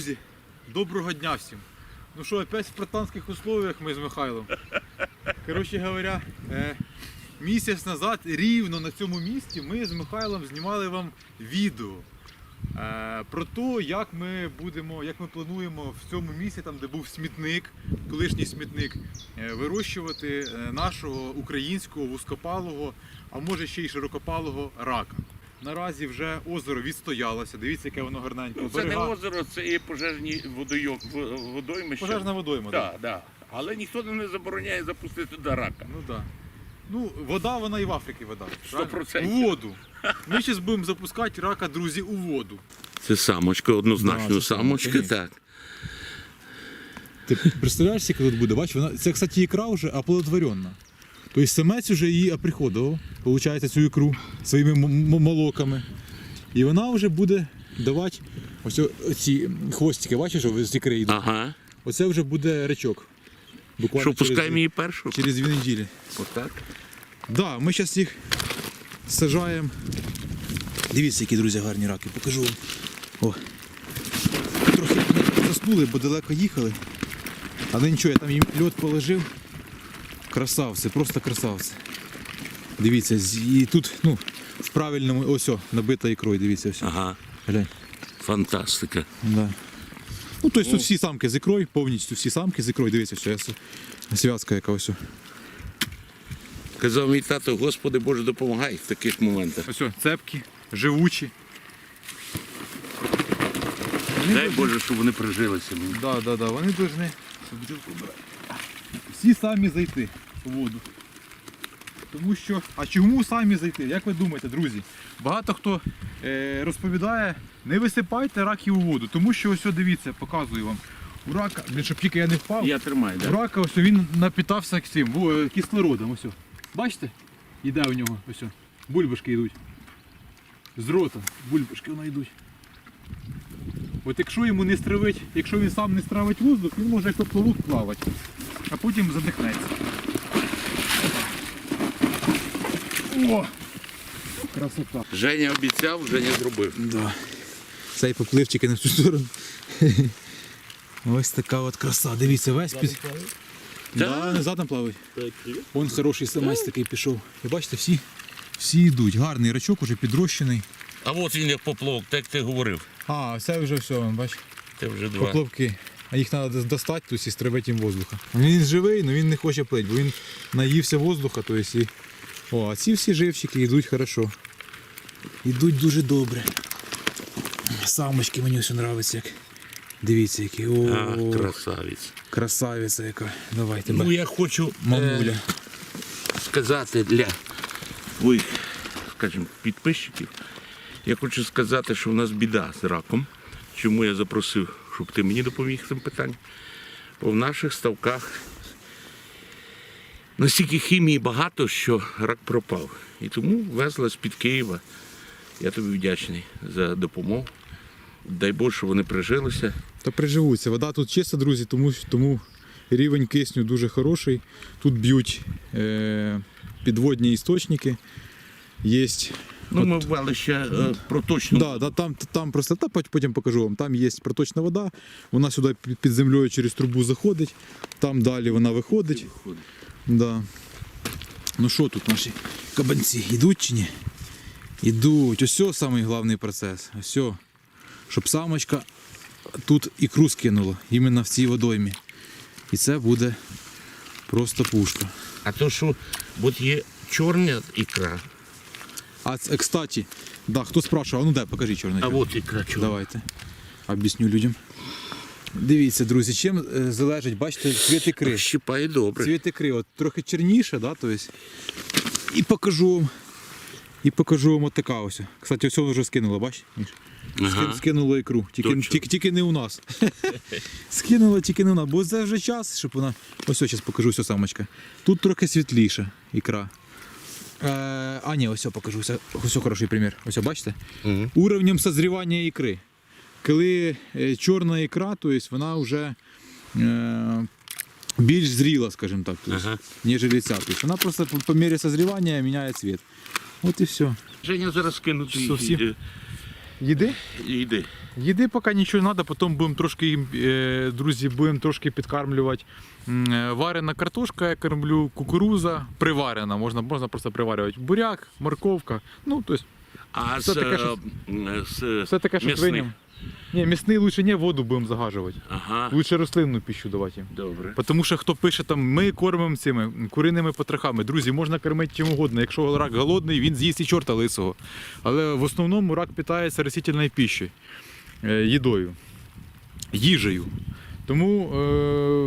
Друзі, доброго дня всім. Ну що, опять в спартанських условиях ми з Михайлом. Коротше говоря, е, місяць назад рівно на цьому місці ми з Михайлом знімали вам відео е, про те, як ми будемо, як ми плануємо в цьому місці, там де був смітник, колишній смітник, е, вирощувати нашого українського вузькопалого, а може ще й широкопалого рака. Наразі вже озеро відстоялося. Дивіться, яке воно гарненьке. Ну, Це не озеро, це і пожежні водойом, в- водоймище. Пожежна водойма. Так, да. Але ніхто не забороняє запустити туди рака. Ну так. Ну, вода, вона і в Африці вода. Сто правильно? процентів. У воду. Ми зараз будемо запускати рака, друзі, у воду. Це самочка, однозначно Да, це самочка, так. Ти представляєш, скільки тут буде? Бач, вона, це, кстати, ікра вже оплодотворена. Тобто самець вже її оприходував, виходить, цю ікру своїми молоками. І вона вже буде давати ось ці хвостики, бачиш, що з ікри йдуть. Ага. Оце вже буде речок. Буквально Що, пускаємо її першу? через дві неділі. Отак. Да, ми зараз їх сажаємо. Дивіться, які друзі гарні раки, покажу вам. О. Трохи заснули, бо далеко їхали. Але нічого, я там їм льот положив. Красавці, просто красавці. Дивіться, і тут, ну, в правильному, ось о, набита ікрою, дивіться, ось. Ага. Глянь. Фантастика. Да. Ну, тобто тут всі самки з ікрою, повністю всі самки з ікрою, дивіться, все, зв'язка яка ось. о. Казав мій тато, Господи Боже, допомагай в таких моментах. Ось о, цепкі, живучі. Дай Боже, щоб вони прижилися. мені. Да, да, да. Вони повинні всі самі зайти у воду. Тому що. А чому самі зайти? Як ви думаєте, друзі? Багато хто е, розповідає, не висипайте раків у воду, тому що ось дивіться, показую вам. У рака, блін, щоб тільки я не впав. Я тримаю, У рака ось він напітався цим во- е, кислородом. Ось. Бачите? Іде у нього ось. Бульбашки йдуть. З рота бульбашки воно йдуть. От якщо йому не стравить, якщо він сам не стравить воздух, він може як поплавок плавати, а потім задихнеться. О! Красота. Женя обіцяв, Женя зробив. Да. Цей попливчик і на всю сторону. Ось така от краса. Дивіться, весь під. Да, не задом плавають. Вон хороший самець такий пішов. І бачите, всі, всі йдуть. Гарний рачок уже підрощений. А от він як поплавок, так як ти говорив. А, це вже все, бач. Це вже два. Поплавки. А їх треба достати тут і стрибати їм воздуха. Він живий, але він не хоче плити, бо він наївся воздуха. То і... О, а ці всі живчики йдуть хорошо. Йдуть дуже добре. Самочки мені все подобається. Як... Дивіться, які. О, А, красавець. красавиця яка. Давай тебе. Ну я хочу е, сказати для своїх, скажімо, підписчиків. Я хочу сказати, що в нас біда з раком. Чому я запросив, щоб ти мені допоміг цим питанням. Бо в наших ставках настільки хімії багато, що рак пропав. І тому везла з-під Києва. Я тобі вдячний за допомогу. Дай Боже, щоб вони прижилися. Та приживуться. Вода тут чиста, друзі, тому, тому рівень кисню дуже хороший. Тут б'ють е, підводні істочники. Є Ну, ми ввели ще е, проточну. Да, да, там, там просто та потім покажу вам. Там є проточна вода, вона сюди під, під землею через трубу заходить, там далі вона виходить. Да. Ну що тут наші кабанці? Йдуть чи ні? Йдуть. Ось о самий головний процес. Ось. о. Щоб самочка тут ікру скинула, іменно в цій водоймі. І це буде просто пушка. А то, що от є чорна ікра, А це, кстати, да, хто спрашивав, а ну дай, покажи чорний. а от ікра чорна. Давайте. Об'ясню людям. Дивіться, друзі, чим е, залежить, бачите, цвіт ікри. Щипає добре. Цвіт ікри от трохи чорніше, да, то есть. І покажу вам. І покажу вам от така ось. Кстати, ось вже скинуло, бачиш? Ага. Скинуло ікру. Тільки, тільки, тільки не у нас. Скинуло тільки не у нас. Бо це вже час, щоб вона. Ось зараз покажу ось самочка. Тут трохи світліша ікра. Е, а ні, ось покажу. Ось, ось хороший примір. Ось бачите? Угу. Уровнем созрівання ікри. Коли е, чорна ікра, то есть вона вже е, більш зріла, скажімо так, то есть, Ага. ніж ця. То есть вона просто по, по мірі созрівання міняє цвіт. От і все. Женя зараз кинути Е, Їди? Їди поки нічого не треба, потім будемо трошки е, друзі, будемо трошки підкармлювати. Е, Варена картошка, я кормлю, кукуруза, приварена, можна, можна просто приварювати. Буряк, морковка. Ну, тобто, А Все з, таке, е, що- м, з все таке, що м'ясних? Ні, м'ясний лучше не воду будемо загажувати. Ага, Лучше рослинну піщу давати їм. добре. Тому що хто пише там, ми кормимо цими куриними потрохами. Друзі, можна кормити чим угодно. Якщо рак голодний, він з'їсть і чорта лисого. Але в основному рак питається растительною пищею, е, їдою, їжею. Тому, е,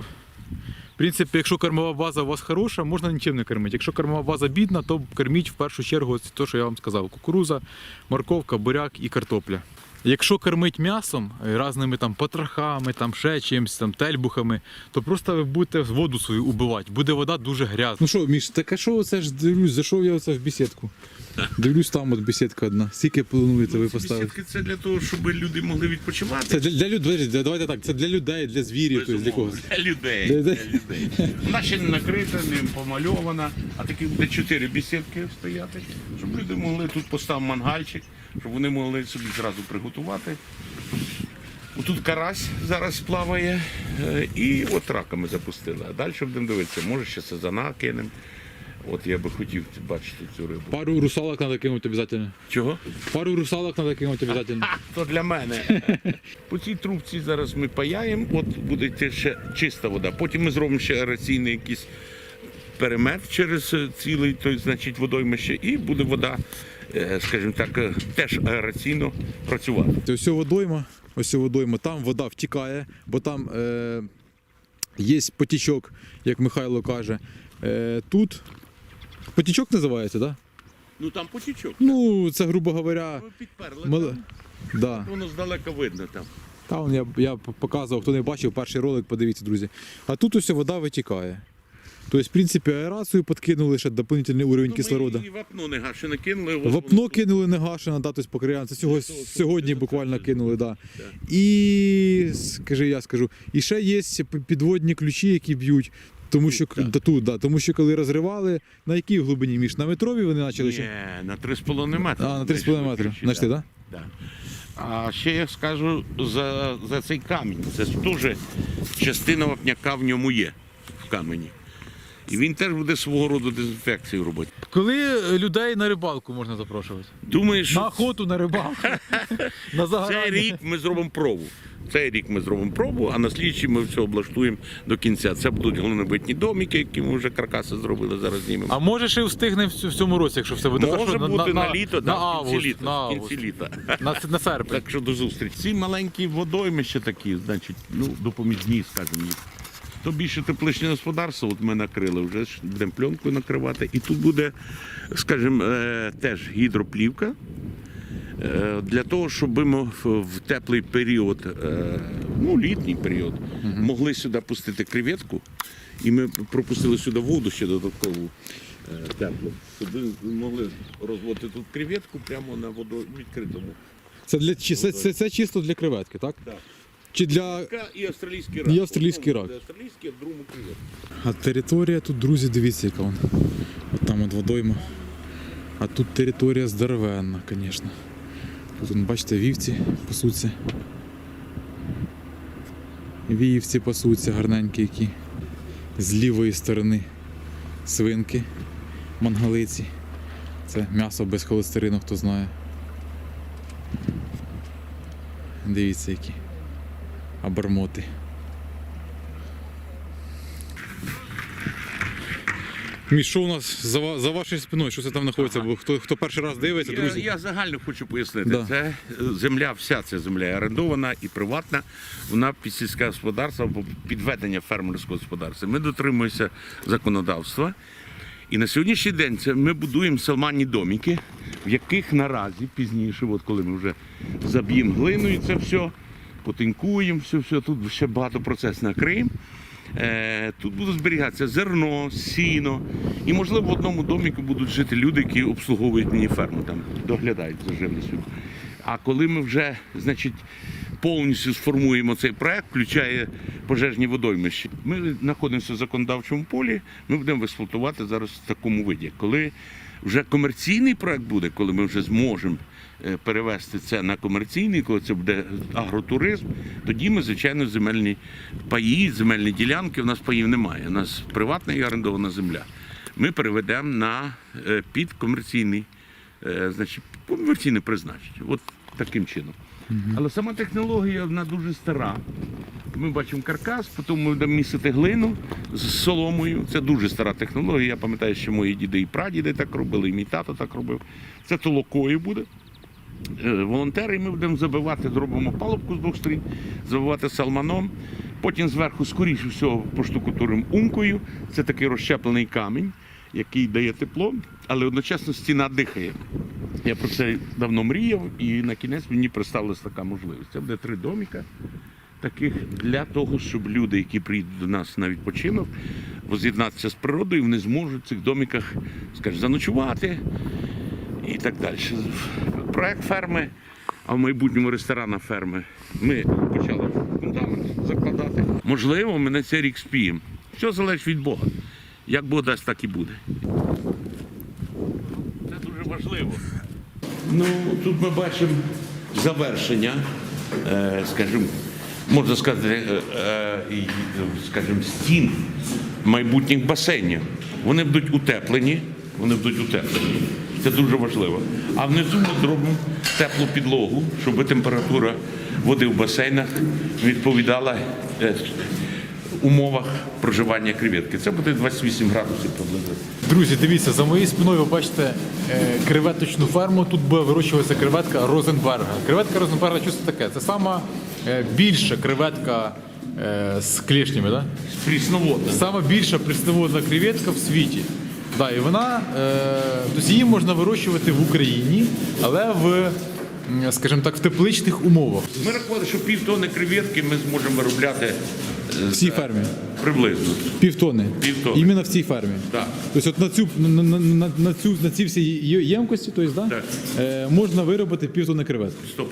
в принципі, якщо кормова база у вас хороша, можна нічим не кормити. Якщо кормова база бідна, то корміть в першу чергу те, що я вам сказав: кукуруза, морковка, буряк і картопля. Якщо кормить м'ясом, е, різними там потрохами, там ще чимось, там тельбухами, то просто ви будете воду свою убивати. Буде вода дуже грязна. Ну що, Міш, так а що це ж дивлюсь, зайшов я оце в бесідку. Дивлюсь, там от бесідка одна. Скільки плануєте ви Ці поставити? бесідки це для того, щоб люди могли відпочивати. Це для, для людей, давайте так, це для людей, для звірів, тобто для когось. Для людей. Для Для людей. людей. Вона ще не накрита, не помальована, а такі буде чотири бесідки стояти, щоб люди могли тут поставити мангальчик, щоб вони могли собі зразу приготувати. Тут карась зараз плаває, е, і от рака ми запустили. А далі будемо дивитися, може ще сазана кинемо. От я би хотів бачити цю рибу. Пару русалок треба кинути обов'язково. Чого? Пару русалок треба кинути обов'язково. То для мене. По цій трубці зараз ми паяємо, от буде йти ще чиста вода. Потім ми зробимо ще аераційний якийсь перемет через цілий той, значить, водоймище, і буде вода, скажімо так, е, теж аераційно працювати. Ось водойма, ось водойма, там вода втікає, бо там е, є потічок, як Михайло каже. Е, тут потічок називається, так? Да? Ну там потічок. Ну, це, грубо говоря, Ви підперли. мал... там. да. Воно здалека видно там. Там я, я показував, хто не бачив, перший ролик, подивіться, друзі. А тут ось вода витікає. Тобто, в принципі, аерацію підкинули ще доповнительний уровень Ну, кислорода. Ми і вапно не гаше не кинули. ось Вапно тут. кинули не гашено, да, тобто покриян. Це цього, Того, сьогодні буквально кинули. Да. І скажи, я скажу. І ще є п- підводні ключі, які б'ють. Тому що, Тут, да, тут, да, тому що коли розривали, на якій глибині між? На метровій вони почали? Ні, чи? на 3,5 метри. А, на 3,5 метри. Ключі, Знайшли, да. Да. А ще я скажу за, за цей камінь. Це ж теж частина вапняка в ньому є в камені. І він теж буде свого роду дезінфекцію робити. Коли людей на рибалку можна запрошувати? Думаю, що На охоту, на рибалку. на цей рік ми зробимо пробу. Цей рік ми зробимо пробу, а на слідчий ми все облаштуємо до кінця. Це будуть головнобитні домики, які ми вже каркаси зробили, зараз знімемо. А може ще встигне в цю- в цьому році, якщо все буде Може хорошо, бути на, літо, на, да, в кінці літа. на в август. кінці літа. На, на серпень. Так що до зустрічі. Ці маленькі водоймища такі, значить, ну, допоміжні, скажімо їх. То більше тепличне господарство, от ми накрили, вже будемо пленкою накривати. І тут буде, скажімо, е, теж гідроплівка. е, Для того, щоб ми в- теплий період, е, ну літній період, могли сюди пустити креветку, і ми пропустили сюди воду ще додаткову теплу, щоб ви могли розводити тут креветку прямо на воду відкритому. Це, для, це, це, це чисто для креветки, так? Так. Чи для. І австралійський рак. І австралійський рак. Австралійський, а другому. А територія тут, друзі, дивіться, яка вона. От там от водойма. А тут територія здоровенна, звісно. Тут, бачите, вівці пасуться. Вівці пасуться гарненькі які. З лівої сторони свинки, мангалиці. Це м'ясо без холестерину, хто знає. Дивіться які. Абармоти. Міш, що у нас за, за вашою спиною? Що це там знаходиться? Бо хто, хто перший раз дивиться, Я, друзі. я загально хочу пояснити. Да. Це земля, вся ця земля орендована і приватна. Вона під сільське господарство або під ведення фермерського господарства. Ми дотримуємося законодавства. І на сьогоднішній день це ми будуємо салманні домики, в яких наразі пізніше, от коли ми вже заб'ємо глиною це все, потинкуємо, все, все, тут ще багато процес накриємо. Е, Тут буде зберігатися зерно, сіно. І, можливо, в одному доміку будуть жити люди, які обслуговують мені ферму, там доглядають за живністю. А коли ми вже, значить, повністю сформуємо цей проект, включає пожежні водоймища, ми знаходимося в законодавчому полі, ми будемо експлуатувати зараз в такому виді. Коли вже комерційний проект буде, коли ми вже зможемо перевести це на комерційний, коли це буде агротуризм, тоді ми, звичайно, земельні паї, земельні ділянки, у нас паїв немає. У нас приватна і орендована земля. Ми переведемо на е, під комерційний, е, значить, комерційне призначення. От таким чином. Але сама технологія вона дуже стара. Ми бачимо каркас, потім ми будемо місити глину з соломою. Це дуже стара технологія. Я пам'ятаю, що мої діди і прадіди так робили, і мій тато так робив. Це толокою буде. Е, Волонтери, і ми будемо забивати, зробимо палубку з двох сторін, забивати салманом. Потім зверху, скоріше всього, поштукатуримо умкою. Це такий розщеплений камінь, який дає тепло, але одночасно стіна дихає. Я про це давно мріяв, і на кінець мені представилася така можливість. Це буде три доміка таких для того, щоб люди, які приїдуть до нас на відпочинок, воз'єднатися з природою, вони зможуть в цих доміках, скажімо, заночувати і так далі. Проект ферми, а в майбутньому ресторана ферми. Ми почали фундамент закладати. Можливо, ми на цей рік спіємо. Все залежить від Бога. Як Бог дасть, так і буде. Це дуже важливо. Ну, тут ми бачимо завершення, е, скажімо, можна сказати, е, е, скажімо, стін майбутніх басейнів. Вони будуть утеплені, вони будуть утеплені. Це дуже важливо. А внизу ми зробимо теплу підлогу, щоб температура води в басейнах відповідала е, умовах проживання креветки. Це буде 28 градусів приблизно. Друзі, дивіться, за моєю спиною ви бачите е, креветочну ферму. Тут буде вирощуватися креветка Розенберга. Креветка Розенберга, що це таке? Це сама е, більша креветка з клешнями, да? Прісноводне. Сама більша прісноводна креветка в світі. Да, і вона, е, тобто її можна вирощувати в Україні, але в, скажімо так, в тепличних умовах. Ми рахували, що півтони креветки ми зможемо виробляти е, В цій фермі. приблизно. Півтони. Півтони. Іменно в цій фермі. Так. Тобто от на цю на, на, на, на цю на ці всі ємкості, тобто, да, Так. е, можна виробити півтони креветки. 100%.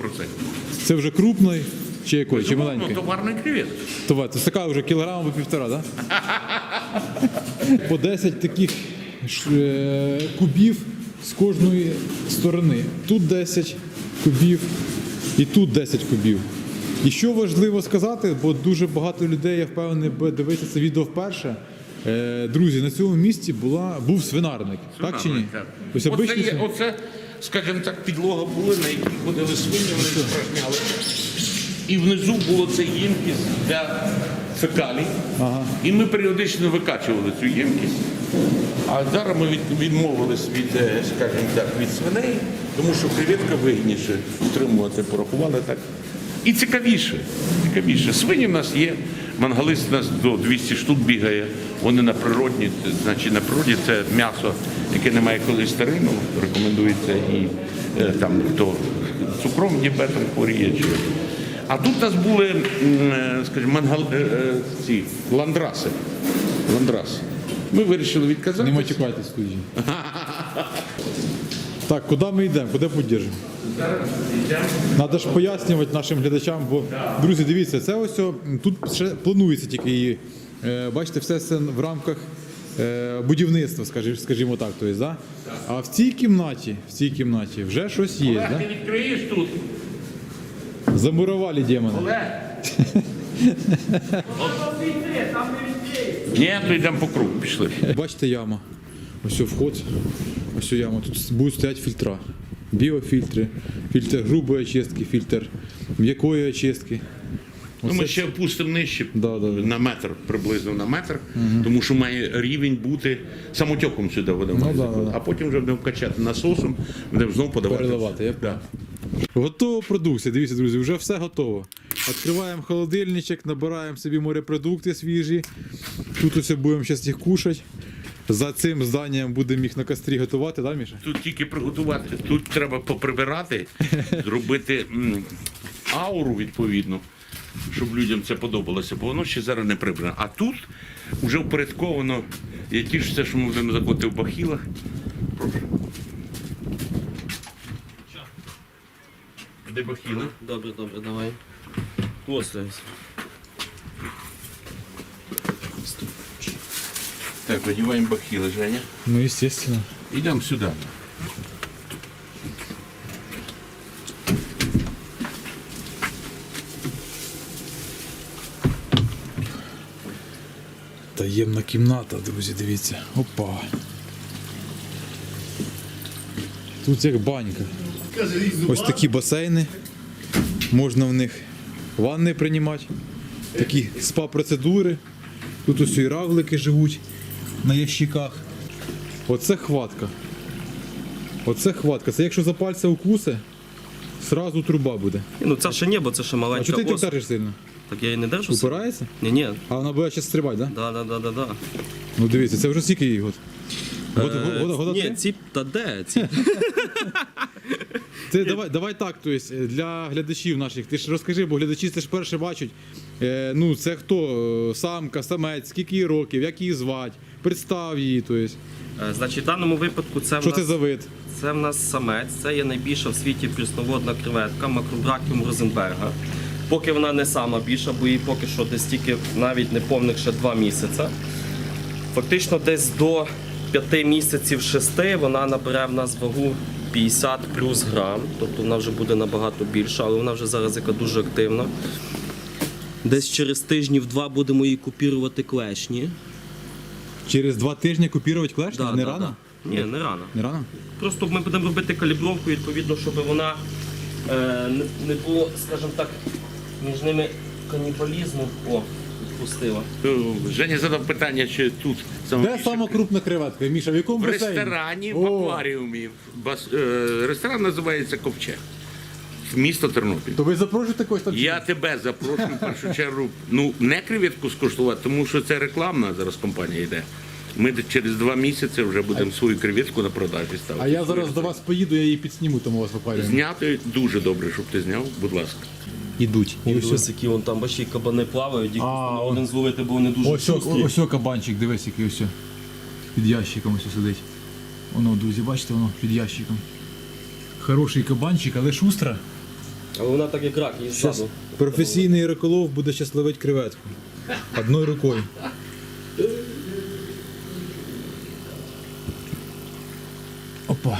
Це вже крупної чи якої, чи Ну, маленької? товарної. Товар. Це така вже кілограм або півтора, так? Да? По 10 таких кубів з кожної сторони. Тут 10 кубів і тут 10 кубів. І що важливо сказати, бо дуже багато людей, я впевнений, буде дивитися це відео вперше. Е, Друзі, на цьому місці була, був свинарник, так чи ні? Так. Ось Оце, є, оце, скажімо так, підлога була, на якій ходили свині, вони спражняли. І внизу було це ємкість для фекалій. Ага. І ми періодично викачували цю ємкість. А зараз ми від, відмовились від, е, скажімо так, від свиней, тому що креветка вигідніше утримувати, порахували так. І цікавіше. Цікавіше. Свині в нас є, мангалист у нас до 200 штук бігає. Вони на природні, значить на природі це м'ясо, яке не має холестерину, рекомендується і е, там хто цукровим діабетом хворіє. Чи... А тут у нас були, е, скажімо, мангал, е, е, ці ландраси. Ландраси. Ми вирішили Не відказати. матюкайтесь в студії. Так, куди ми йдемо? Куди піддержимо? Треба ж пояснювати нашим глядачам, бо друзі, дивіться, це ось о, тут ще планується тільки її. е, Бачите, все це в рамках е, будівництва, скажімо, скажімо так. Тобто, да? А в цій кімнаті, в цій кімнаті вже щось є. Олег, Да? ти відкриєш тут? Замурували демона. Ні, то йдемо по кругу, пішли. Бачите яма. Ось вход. Ось яма. Тут будуть стояти фільтра. Біофільтри, фільтр грубої очистки, фільтр м'якої очистки. Ну, ми ще опустимо нижче Да, да, да. на метр, приблизно на метр, тому що має рівень бути самотеком сюди вода Ну, да, заходити. да. А потім вже будемо качати насосом, будемо знову подавати. Переливати, я Да. Готова продукція. Дивіться, друзі, вже все готово. Відкриваємо холодильничок, набираємо собі морепродукти свіжі. Тут ось будемо зараз їх кушати. За цим зданням будемо їх на кострі готувати, да, Міша? Тут тільки приготувати. Тут треба поприбирати, зробити м, ауру відповідно, щоб людям це подобалося, бо воно ще зараз не прибрано. А тут вже впорядковано. Я тішуся, що ми будемо заходити в бахілах. Прошу. дебохіли. Добре, добре, давай. Остаюсь. Так, надеваем бахилы, Женя. Ну, естественно. Идем сюда. Таємна кімната, друзі, дивіться. Опа. Тут як банька. Ось такі басейни. Можна в них ванни приймати. Такі спа-процедури. Тут ось і равлики живуть на ящиках. Оце хватка. Оце хватка. Це якщо за пальця укуси, сразу труба буде. Ну це ще ні, бо це ще А маленька чого ти так держиш сильно? Так я і не держу. Упирається? Ні, ні. А вона буде зараз стрибати, так? Да? Да, да, да, да, да. Ну дивіться, це вже скільки їй год? Е, год, год, Ні, три? ці та де? Ці Це давай, давай так, то есть, е, для глядачів наших. Ти ж розкажи, бо глядачі це ж перше бачать. Е, ну, це хто? Е, Самка, самець, скільки їй років, як її звати, представ її. То есть. Е, Значить, в даному випадку це в Що нас це за вид? Це в нас самець, це є найбільша в світі прісноводна креветка Макробракіум Розенберга. Поки вона не сама більша, бо їй поки що десь тільки навіть не повних ще 2 місяці. Фактично десь до 5 місяців 6 вона набере в нас вагу 50 плюс грам, тобто вона вже буде набагато більша, але вона вже зараз яка дуже активна. Десь через тижнів два будемо її купірувати клешні. Через два тижні купірувати клеш? Да, не да, рано? да. Ні, не рано. Не рано? Просто ми будемо робити калібровку, відповідно, щоб вона е, не було, скажімо так, між ними канібалізму. О, відпустила. Е, Женя задав питання, чи тут саме Де більше сама крупна креветка? Міша, в якому в басейні? ресторані, в О, акваріумі. Бас... е, Ресторан називається Ковчег. Місто Тернопіль. То ви запрошуєте когось там? Я тебе запрошую в першу чергу. Ну не креветку скуштувати, тому що це рекламна зараз компанія йде. Ми через два місяці вже будемо свою креветку на продажі ставити. А я зараз до вас поїду, я її підсніму, тому вас в акваріумі. Зняти дуже добре, щоб ти зняв, будь ласка. Ідуть. І ось, які вон там бачі кабани плавають, їх А, просто он- один зловити, бо вони дуже ось, о- ось о кабанчик, дивись, який ось. о. Під ящиком ось сидить. Воно, друзі, бачите, воно під ящиком. Хороший кабанчик, але шустра. Але вона так як рак, її ззаду. Професійний риколов буде щас ловити креветку. Одною рукою. Опа.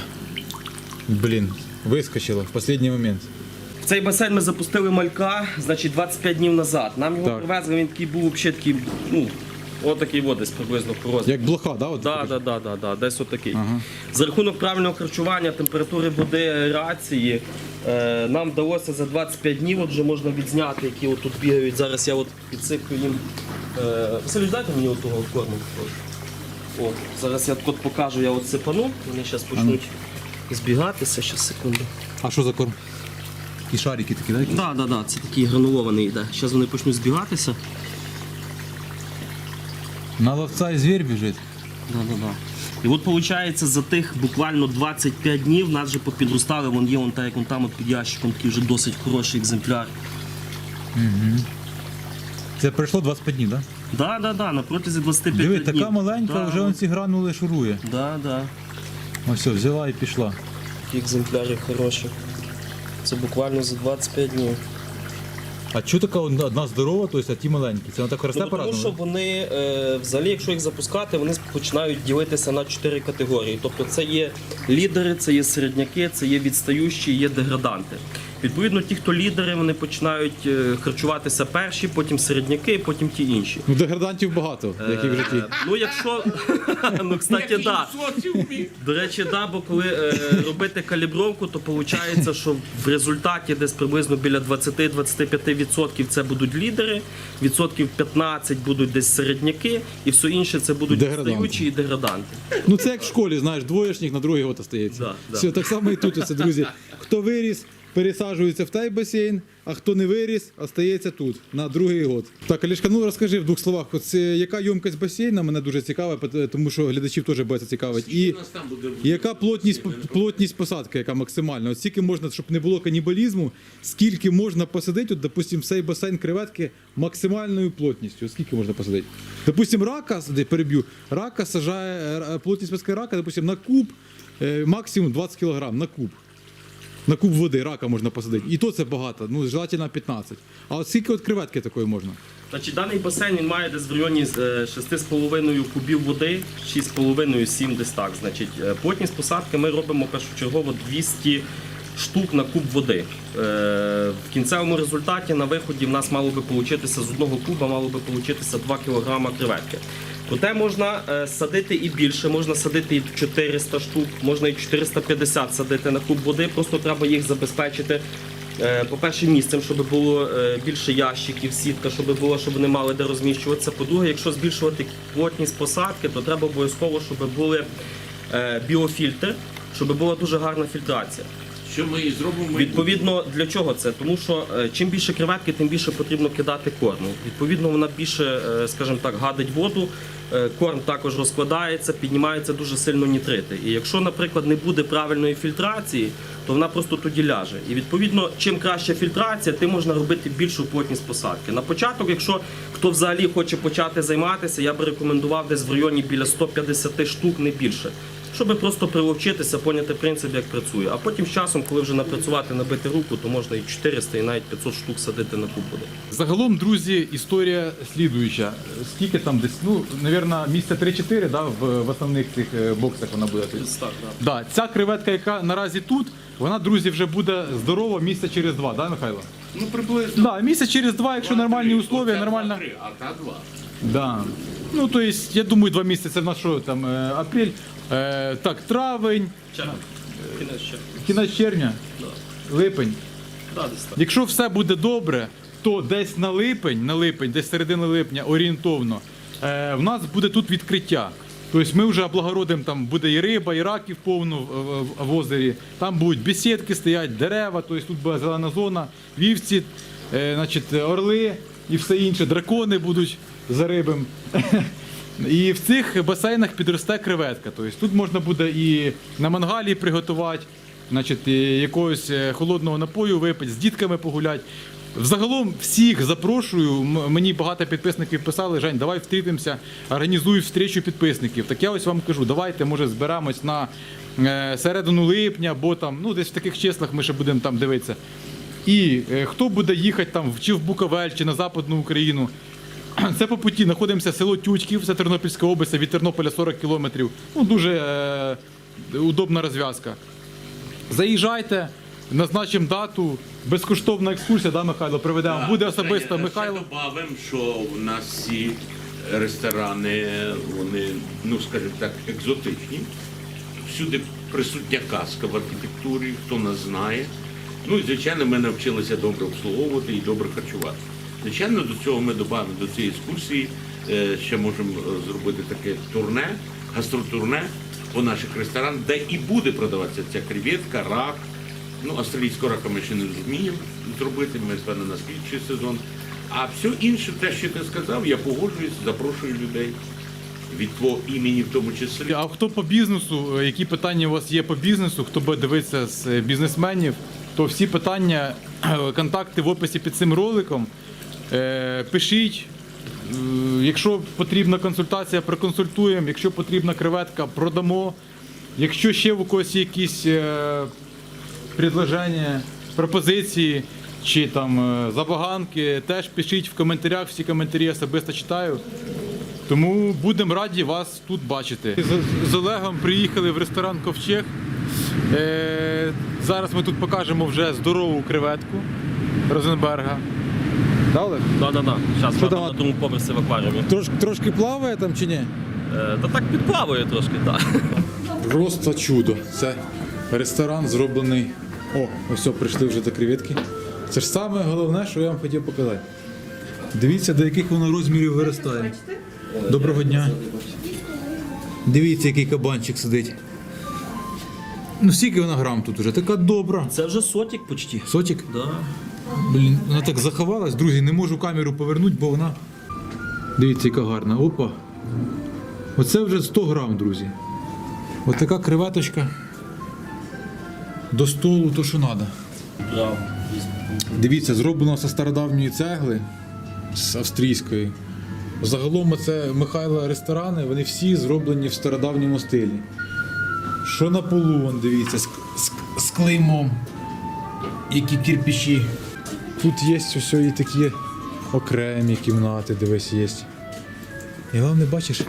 Блін, вискочила в останній момент. В цей басейн ми запустили малька, значить, 25 днів назад. Нам його Так. привезли, він такий був взагалі такий, ну, отакий от десь приблизно по розміру. Як блоха, да? От Да, да, да, да, да, десь отакий. За рахунок правильного харчування, температури води, аерації, е, нам вдалося за 25 днів, от вже можна відзняти, які от тут бігають. Зараз я от підсиплю їм. Е, Василю, дайте мені от того корму. О, зараз я от покажу, я от сипану, вони зараз почнуть збігатися, ще секунду. А що за корм? І шарики такі, якісь? Так, так, так, це такий гранулований йде. Зараз вони почнуть збігатися. На ловця і звір біжить. Да, да, да. І от виходить, за тих буквально 25 днів нас вже попідростали, вон є вон та, як вон там от під ящиком, такий вже досить хороший екземпляр. Це пройшло 25 днів, так? Да? Да, да, да, на протязі 25 Диви, днів. така маленька, да, вже он ці гранули шурує. Да, да. Ось все, взяла і пішла. Екземпляри хороші. Це буквально за 25 днів. А чого така одна одна здорова, тобто, а ті маленькі? Це вона так росте Ну, тому по-разному? що вони е, взагалі, якщо їх запускати, вони починають ділитися на чотири категорії. Тобто це є лідери, це є середняки, це є відстаючі, є деграданти. Відповідно, ті, хто лідери, вони починають е, харчуватися перші, потім середняки, потім ті інші. Ну, деградантів багато, як і в житті. Е, ну, якщо ну, кстати, да. До речі, да, бо коли е, робити калібровку, то виходить, що в результаті десь приблизно біля 20-25% це будуть лідери, відсотків 15 будуть десь середняки, і все інше це будуть відстаючі і деграданти. Ну це як в школі, знаєш, двоєшник на другий год остається. Да, да. Все, так само і тут, оце, друзі. Хто виріс, пересаджується в той басейн, а хто не виріс, остається тут, на другий год. Так, Олешка, ну розкажи в двох словах, оце, яка ємкость басейна, мене дуже цікава, тому що глядачів теж буде цікавить. І яка плотність, плотність посадки, яка максимальна? От скільки можна, щоб не було канібалізму, скільки можна посадити, от, допустим, в цей басейн креветки максимальною плотністю. От Скільки можна посадити? Допустим, рака, де переб'ю, рака сажає, е, плотність посадки рака, допустим, на куб, е, максимум 20 кг на куб. На куб води рака можна посадити. І то це багато, ну желательно 15. А от скільки от креветки такої можна? Значить, даний басейн він має десь в районі е, 6,5 кубів води, 6,5-7 десь так. Значить, е, плотність посадки ми робимо першочергово 200 штук на куб води. Е, В кінцевому результаті на виході в нас мало би получитися з одного куба, мало би получитися 2 кг креветки. Проте можна е, садити і більше, можна садити і 400 штук, можна і 450 садити на куб води. Просто треба їх забезпечити. е, По-перше, місцем, щоб було е, більше ящиків, сітка, щоб було, щоб вони мали де розміщуватися. По-друге, якщо збільшувати плотність посадки, то треба обов'язково, щоб були біофільтри, щоб була дуже гарна фільтрація. Що ми зробимо? Відповідно, для чого це? Тому що е, чим більше креветки, тим більше потрібно кидати корму. Відповідно, вона більше, е, скажімо так, гадить воду. е, Корм також розкладається, піднімаються дуже сильно нітрити. І якщо, наприклад, не буде правильної фільтрації, то вона просто тоді ляже. І відповідно, чим краща фільтрація, тим можна робити більшу плотність посадки. На початок, якщо хто взагалі хоче почати займатися, я би рекомендував десь в районі біля 150 штук, не більше. Щоб просто приловчитися, поняти принцип, як працює. А потім з часом, коли вже напрацювати, набити руку, то можна і 400, і навіть 500 штук садити на куб води. Загалом, друзі, історія слідуюча. Скільки там десь, ну, навірно, місця 3-4, да, в, в основних цих е, боксах вона буде. Да, ця креветка, яка наразі тут, вона, друзі, вже буде здорова місця через два, да, Михайло? Ну, приблизно. Да, місяць через два, якщо нормальні условия, нормально. А та два. Да. Ну, то есть, я думаю, два місяці це в нас що там, е, апрель, е, так, травень, Червень. Кінець червня. кінець червня, липень. Да, десь так. Якщо все буде добре, то десь на липень, на липень, десь середина липня орієнтовно, е, в нас буде тут відкриття. Тобто ми вже облагородимо, там буде і риба, і раків повно в, в- в озері. Там будуть бесідки стоять, дерева, тобто тут буде зелена зона, вівці, е, значить, орли і все інше, дракони будуть за рибом. І в цих басейнах підросте креветка. Тобто тут можна буде і на мангалі приготувати, значить, якогось е, холодного напою випити, з дітками погуляти. Взагалом всіх запрошую. Мені багато підписників писали, Жень, давай встретимося, організуй встречу підписників. Так я ось вам кажу, давайте, може, зберемось на е, середину липня, або там, ну, десь в таких числах ми ще будемо там дивитися. І е, хто буде їхати там чи в Буковель, чи на Западну Україну, це по путі знаходимося село Тютьків, це Тернопільська область, від Тернополя 40 кілометрів. Ну, дуже е, удобна розв'язка. Заїжджайте, назначимо дату, безкоштовна екскурсія, да, Михайло, проведемо. Так, Буде особисто Михайло. Ще добавим, що в нас всі ресторани, вони, ну скажімо так, екзотичні. Всюди присутня казка в архітектурі, хто нас знає. Ну і звичайно, ми навчилися добре обслуговувати і добре харчувати. Звичайно, до цього ми додамо до цієї екскурсії, е, ще можемо е, зробити таке турне, гастротурне по наших ресторанах, де і буде продаватися ця креветка, рак. Ну, австралійського рака ми ще не зуміємо зробити, ми певно на слідчий сезон. А все інше, те, що ти сказав, я погоджуюсь, запрошую людей від твого імені в тому числі. А хто по бізнесу, е, які питання у вас є по бізнесу, хто буде дивитися з бізнесменів, то всі питання, контакти в описі під цим роликом. Е, Пишіть. Е, Якщо потрібна консультація, проконсультуємо. Якщо потрібна креветка, продамо. Якщо ще у когось якісь е, предложення, пропозиції чи там забаганки, теж пишіть в коментарях. Всі коментарі особисто читаю. Тому будемо раді вас тут бачити. З, Олегом приїхали в ресторан Ковчег. Зараз ми тут покажемо вже здорову креветку Розенберга. Да, Олег? Да, да, да. Зараз Що там, на тому поверсі в акваріумі. Трошки, трошки плаває там чи ні? Е, Та так підплаває трошки, так. Просто чудо. Це ресторан зроблений. О, ось все, прийшли вже до креветки. Це ж саме головне, що я вам хотів показати. Дивіться, до яких воно розмірів виростає. Доброго дня. Дивіться, який кабанчик сидить. Ну, скільки вона грам тут уже? Така добра. Це вже сотік почти. Сотик? Да. Блін, вона так заховалась, друзі, не можу камеру повернути, бо вона. Дивіться, яка гарна. Опа. Оце вже 100 грам, друзі. Ось така креветочка. До столу то, що треба. Дивіться, зроблено зі стародавньої цегли, з австрійської. Загалом це Михайла ресторани, вони всі зроблені в стародавньому стилі. Що на полу, вон, дивіться, з, з, з клеймом. Які кирпичі. Тут є ось і такі окремі кімнати, дивись, є. І головне, бачиш,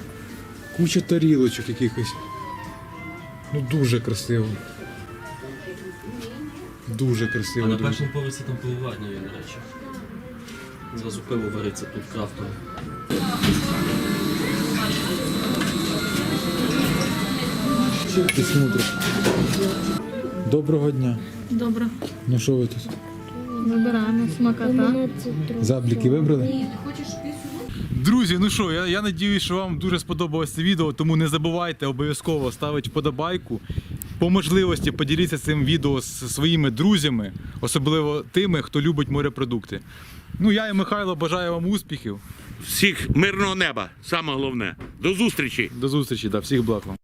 куча тарілочок якихось. Ну дуже красиво. Дуже красиво. А на першому поверсі там пивоварня є, до речі. Зразу пиво вариться тут крафтове. Ти смотриш. Доброго дня. Добре. Ну що ви тут? Вибираємо смакота. Забліки вибрали? Друзі, ну що, я, я надіюсь, що вам дуже сподобалось це відео, тому не забувайте обов'язково ставити вподобайку. По можливості поділіться цим відео з своїми друзями, особливо тими, хто любить морепродукти. Ну, я і Михайло бажаю вам успіхів. Всіх мирного неба, саме головне. До зустрічі! До зустрічі, да, всіх благ вам.